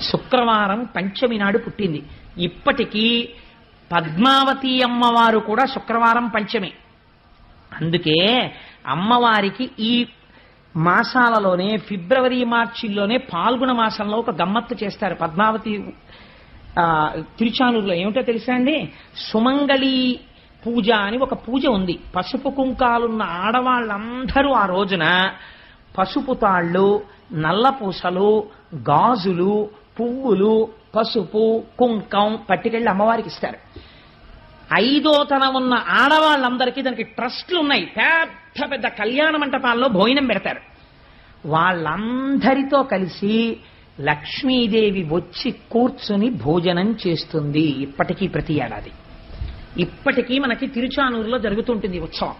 శుక్రవారం పంచమి నాడు పుట్టింది. ఇప్పటికీ పద్మావతి అమ్మవారు కూడా శుక్రవారం పంచమి. అందుకే అమ్మవారికి ఈ మాసాలలోనే ఫిబ్రవరి మార్చిల్లోనే పాల్గొన మాసంలో ఒక గమ్మత్తు చేస్తారు. పద్మావతి తిరుచానూరులో ఏమిటో తెలుసా అండి? సుమంగళి పూజ అని ఒక పూజ ఉంది. పసుపు కుంకాలున్న ఆడవాళ్ళందరూ ఆ రోజున పసుపు తాళ్ళు నల్ల పూసలు గాజులు పువ్వులు పసుపు కుంకం పట్టుకెళ్ళి అమ్మవారికి ఇస్తారు. ఐదో తనం ఉన్న ఆడవాళ్ళందరికీ దానికి ట్రస్ట్లు ఉన్నాయి పెద్ద పెద్ద కళ్యాణ మంటపాల్లో భోజనం పెడతారు. వాళ్ళందరితో కలిసి లక్ష్మీదేవి వచ్చి కూర్చుని భోజనం చేస్తుంది. ఇప్పటికీ ప్రతి ఏడాది. ఇప్పటికీ మనకి తిరుచానూరులో జరుగుతుంటుంది ఉత్సవం.